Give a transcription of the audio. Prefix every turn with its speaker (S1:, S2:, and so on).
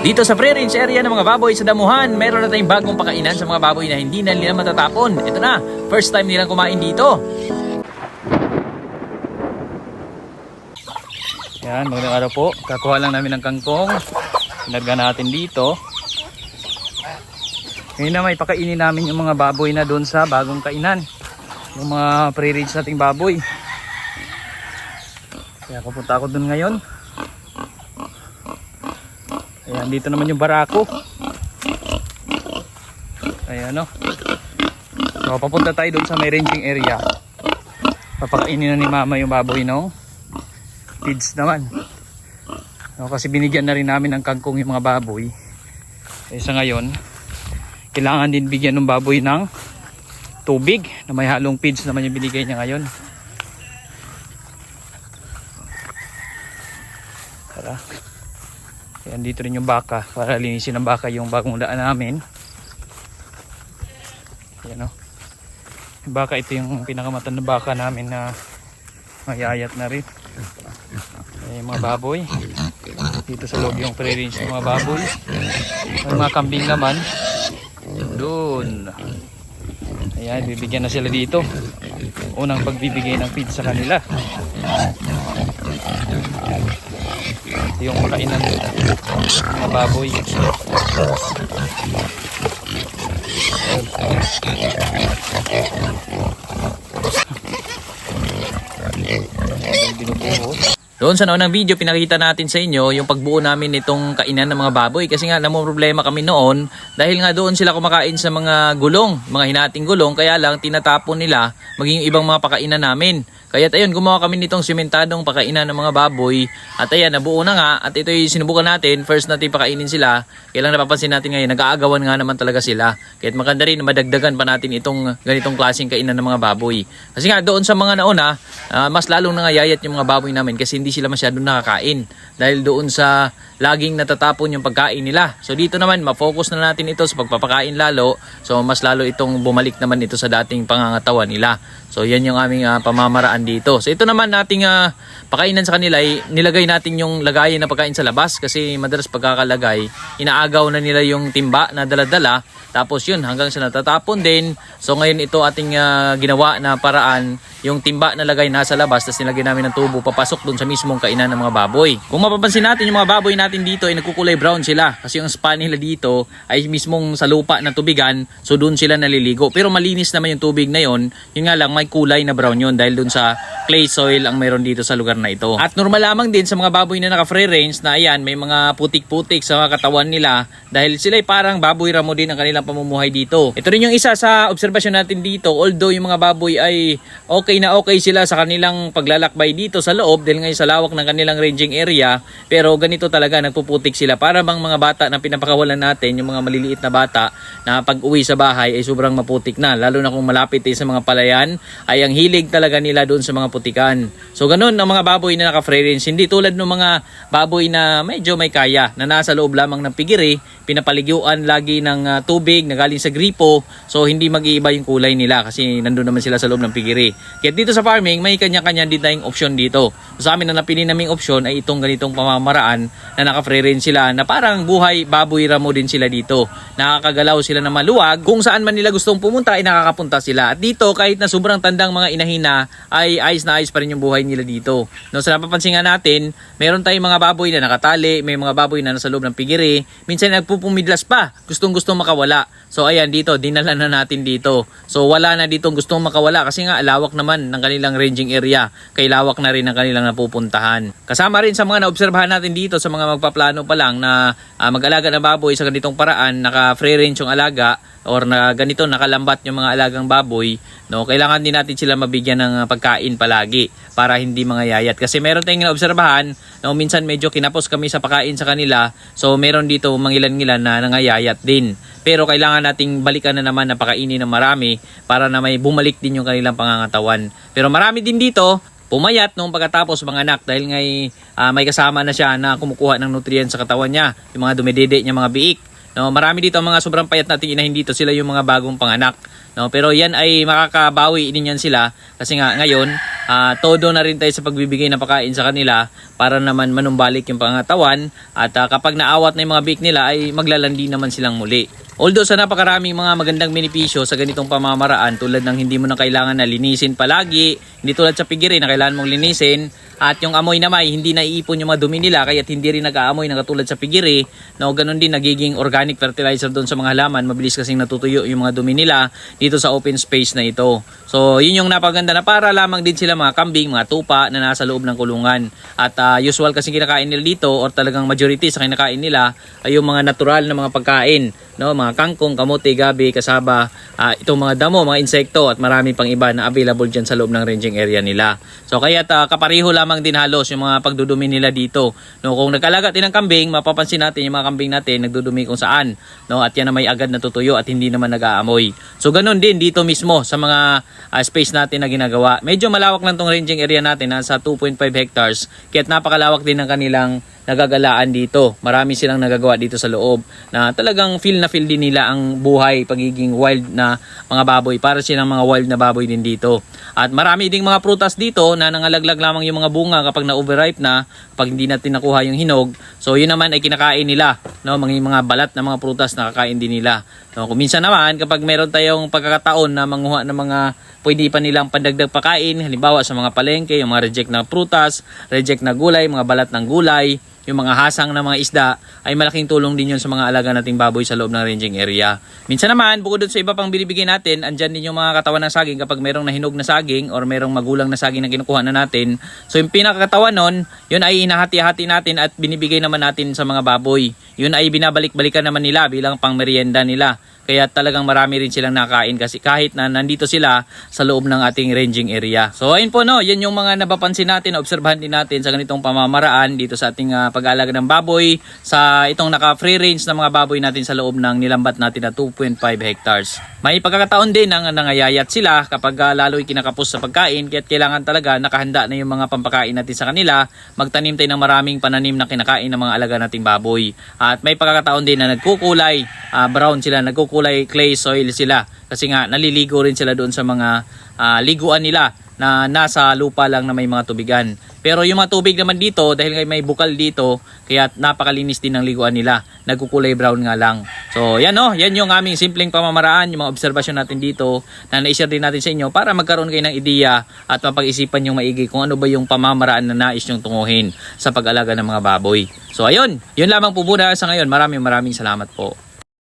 S1: Dito sa free range area ng mga baboy sa Damuhan, meron na tayong bagong pakainan sa mga baboy na hindi na nila matatapon. Ito na, first time nilang kumain dito. Yan, magandang araw po. Kakuha lang namin ng kangkong. Pinarga natin dito. Ngayon na may pakainin namin yung mga baboy na doon sa bagong kainan. Yung mga pre-range nating baboy. Kaya pupunta ako doon ngayon. Ayan, dito naman yung barako. Ayan o. So, papunta tayo doon sa may ranging area. Papakainin na ni mama yung baboy no. Feeds naman. So, kasi binigyan na rin namin ng kangkong yung mga baboy. Eh, sa ngayon, kailangan din bigyan ng baboy ng tubig na may halong feeds naman yung binigay niya ngayon. Ayan dito rin yung baka para linisin ng baka yung bagong daan namin. Ayan o. Yung baka ito yung pinakamatanda baka namin na mayayat na rin. Ayan mga baboy. Dito sa loob yung pre-range ng mga baboy. Yung mga kambing naman. Doon. Ayan, bibigyan na sila dito. Unang pagbibigay ng feed sa kanila. Yung makainan mga baboy. Binubuhos. Doon sa naunang video, pinakita natin sa inyo yung pagbuo namin nitong kainan ng mga baboy. Kasi nga, namang problema kami noon dahil nga doon sila kumakain sa mga gulong, mga hinating gulong. Kaya lang, tinatapon nila maging yung ibang mga pakainan namin. Kaya ayun, gumawa kami nitong simentadong pakainan ng mga baboy. At ayan, nabuo na nga. At ito yung sinubukan natin. First natin pakainin sila. Kaya lang napapansin natin ngayon, nag-aagawan nga naman talaga sila. Kaya maganda rin, madagdagan pa natin itong ganitong klaseng kainan ng mga baboy. Kasi nga, doon sa mga nauna, ah, mas lalong nangayayat yung mga baboy namin kasi hindi sila masyadong nakakain. Dahil doon sa laging natatapon yung pagkain nila. So dito naman, ma-focus na natin ito sa pagpapakain lalo. So mas lalo itong bumalik naman ito sa dating pangangatawan nila. So yan yung aming ah, pamamaraan dito. So ito naman nating ah, pakainan sa kanila, ay nilagay natin yung lagayan na pagkain sa labas kasi madalas pagkakalagay, inaagaw na nila yung timba na dala-dala. Tapos yun, hanggang sa natatapon din. So ngayon ito ating ah, ginawa na paraan, yung timba na lagay nasa labas, tapos nilagay namin ng tubo papasok dun sa mismong kainan ng mga baboy. Kung mapapansin natin, yung mga baboy natin dito ay nagkukulay brown sila. Kasi yung spa nila dito ay mismong sa lupa na tubigan, so dun sila naliligo. Pero malinis naman yung tubig na yon yun nga lang may kulay na brown yun dahil dun sa clay soil ang meron dito sa lugar na ito. At normal lamang din sa mga baboy na naka-free range na ayan, may mga putik-putik sa mga katawan nila dahil sila ay parang baboy ramo din ang kanilang pamumuhay dito. Ito rin yung isa sa obserbasyon natin dito, although yung mga baboy ay okay na okay sila sa kanilang paglalakbay dito sa loob dahil ngayon sa lawak ng kanilang ranging area, pero ganito talaga nagpuputik sila para bang mga bata na pinapakawalan natin, yung mga maliliit na bata na pag uwi sa bahay ay sobrang maputik na, lalo na kung malapit eh sa mga palayan, ay ang hilig talaga nila doon sa mga putikan. So ganun ang mga baboy na naka-free range, hindi tulad ng mga baboy na medyo may kaya, na nasa loob lamang ng pigiri, pinapaliguan lagi ng ah, tubig na galing sa gripo, so hindi mag-iiba yung kulay nila kasi nandun naman sila sa loob ng pigiri. Kaya dito sa farming, may kanya-kanya din tayong option dito. So, sa amin na napili naming option ay itong ganitong pamamaraan na naka-free sila na parang buhay baboy ramo din sila dito. Nakakagalaw sila na maluwag. Kung saan man nila gustong pumunta ay nakakapunta sila. At dito kahit na sobrang tandang mga inahina ay ayos na ayos pa rin yung buhay nila dito. No, sa napapansin nga natin, meron tayong mga baboy na nakatali, may mga baboy na nasa loob ng pigiri. Minsan nagpupumidlas pa, gustong gustong makawala. So ayan dito, dinala na natin dito. So wala na dito gustong makawala kasi nga lawak naman ng kanilang ranging area. Kay lawak na rin ang kanilang napupuntahan. Kasama rin sa mga naobserbahan natin dito sa mga magpaplano pa lang na ah, mag-alaga ng baboy sa ganitong paraan, naka free range yung alaga or na ganito nakalambat yung mga alagang baboy, no, kailangan din natin sila mabigyan ng ah, pagkain palagi para hindi mga. Kasi meron tayong naobserbahan, no, minsan medyo kinapos kami sa pagkain sa kanila, so meron dito mangilan-ngilan na nangayayat din. Pero kailangan nating balikan na naman na pakainin ng marami para na may bumalik din yung kanilang pangangatawan. Pero marami din dito, pumayat nung pagkatapos mga anak dahil ngay ah, may kasama na siya na kumukuha ng nutrients sa katawan niya, yung mga dumidede niya mga biik. No, marami dito ang mga sobrang payat nating inahin dito, sila yung mga bagong panganak. No, pero yan ay makakabawi din yan sila kasi nga ngayon ah, todo na rin tayo sa pagbibigay ng pagkain sa kanila para naman manumbalik yung pangatawan at ah, kapag naawat na yung mga bake nila ay maglalandi naman silang muli. Although sa napakaraming mga magandang benepisyo sa ganitong pamamaraan tulad ng hindi mo na kailangan na linisin palagi, hindi tulad sa pigiri na kailangan mong linisin at yung amoy naman ay hindi naiipon yung mga dumi nila kaya hindi rin nag-aamoy na katulad sa pigiri. No, ganun din nagiging organic fertilizer doon sa mga halaman, mabilis kasing natutuyo yung mga dumi nila dito sa open space na ito. So, yun yung napaganda na para lamang din sila mga kambing, mga tupa na nasa loob ng kulungan. At ah, usual kasi kinakain nila dito or talagang majority sa kinakain nila ay yung mga natural na mga pagkain no mga kangkong, kamote, gabi, kasaba, ah, itong mga damo, mga insekto at marami pang iba na available dyan sa loob ng ranging area nila. So kaya ta kapareho lamang din halos yung mga pagdudumi nila dito. No, kung nagkalaga din ng kambing, mapapansin natin yung mga kambing natin nagdudumi kung saan, no, at yan na may agad natutuyo at hindi naman nag-aamoy. So ganun din dito mismo sa mga ah, space natin na ginagawa. Medyo malawak lang tong ranging area natin, nasa 2.5 hectares. Kaya't napakalawak din ng kanilang nagagalaan dito. Marami silang nagagawa dito sa loob na talagang feel na feel din nila ang buhay, pagiging wild na mga baboy. Para silang mga wild na baboy din dito. At marami ding mga prutas dito na nangalaglag lamang yung mga bunga kapag na-overripe na, kapag hindi natin nakuha yung hinog. So yun naman ay kinakain nila, no? mga, mga balat na mga prutas nakakain din nila. No, kung minsan naman kapag meron tayong pagkakataon na manguha ng mga pwede pa nilang pandagdag pakain, halimbawa sa mga palengke, yung mga reject na prutas, reject na gulay, mga balat ng gulay, yung mga hasang na mga isda ay malaking tulong din yun sa mga alaga nating baboy sa loob ng ranging area. Minsan naman, bukod doon sa iba pang binibigay natin, andyan din yung mga katawan ng saging kapag merong nahinog na saging or merong magulang na saging na kinukuha na natin. So yung pinakakatawan nun, yun ay hinahati-hati natin at binibigay naman natin sa mga baboy. Yun ay binabalik-balikan naman nila bilang pang merienda nila. Kaya talagang marami rin silang nakain kasi kahit na nandito sila sa loob ng ating ranging area. So ayun po no, yan yung mga napapansin natin, obserbahan din natin sa ganitong pamamaraan dito sa ating ah, pag-aalaga ng baboy sa itong naka free range na mga baboy natin sa loob ng nilambat natin na 2.5 hectares. May pagkakataon din ang nangayayat sila kapag ah, lalo'y kinakapos sa pagkain kaya kailangan talaga nakahanda na yung mga pampakain natin sa kanila. Magtanim tayo ng maraming pananim na kinakain ng mga alaga nating baboy. At may pagkakataon din na nagkukulay, ah, brown sila, nagkukulay clay soil sila kasi nga naliligo rin sila doon sa mga ah, liguan nila na nasa lupa lang na may mga tubigan. Pero yung mga tubig naman dito, dahil may bukal dito, kaya napakalinis din ng liguan nila. Nagkukulay brown nga lang. So, yan no, yan yung aming simpleng pamamaraan, yung mga obserbasyon natin dito na na-share din natin sa inyo para magkaroon kayo ng ideya at mapag-isipan yung maigi kung ano ba yung pamamaraan na nais yung tunguhin sa pag-alaga ng mga baboy. So, ayun, yun lamang po muna sa ngayon. Maraming maraming salamat po.